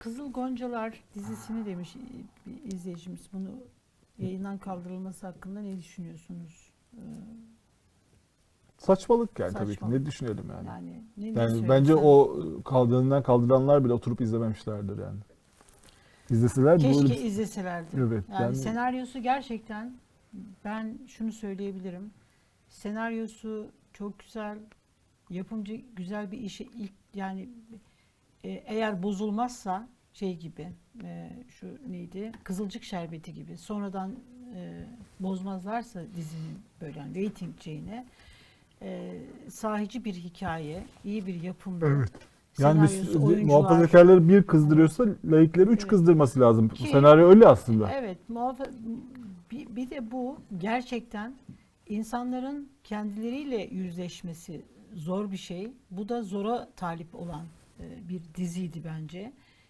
Kızıl Goncalar dizisini demiş bir izleyicimiz. Bunu yayından kaldırılması hakkında ne düşünüyorsunuz? Ee, Saçmalık yani tabii ki. Saçmalık. Ne düşünelim yani. Yani ne Yani bence o kaldırılan kaldıranlar bile oturup izlememişlerdir yani. İzleseler keşke böyle izleselerdi. Evet, Yani, yani- senaryosu gerçekten ben şunu söyleyebilirim. Senaryosu çok güzel. Yapımcı güzel bir işe ilk yani e, eğer bozulmazsa şey gibi e, şu neydi Kızılcık Şerbeti gibi sonradan e, bozmazlarsa dizinin böyle yani rating şeyine e, sahici bir hikaye, iyi bir yapımda. Evet. yani biz muhafazakarları bir kızdırıyorsa laikleri üç Evet. kızdırması lazım. Ki- Senaryo öyle aslında. Evet, muhafa- bir, bir de bu gerçekten insanların kendileriyle yüzleşmesi zor bir şey. Bu da zora talip olan bir diziydi bence.